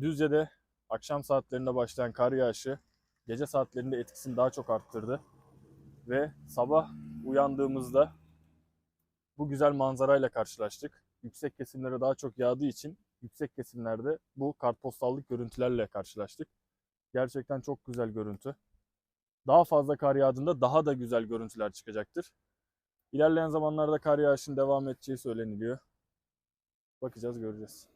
Düzce'de akşam saatlerinde başlayan kar yağışı gece saatlerinde etkisini daha çok arttırdı. Ve sabah uyandığımızda bu güzel manzarayla karşılaştık. Yüksek kesimlere daha çok yağdığı için yüksek kesimlerde bu kartpostallık görüntülerle karşılaştık. Gerçekten çok güzel görüntü. Daha fazla kar yağdığında daha da güzel görüntüler çıkacaktır. İlerleyen zamanlarda kar yağışının devam edeceği söyleniliyor. Bakacağız, göreceğiz.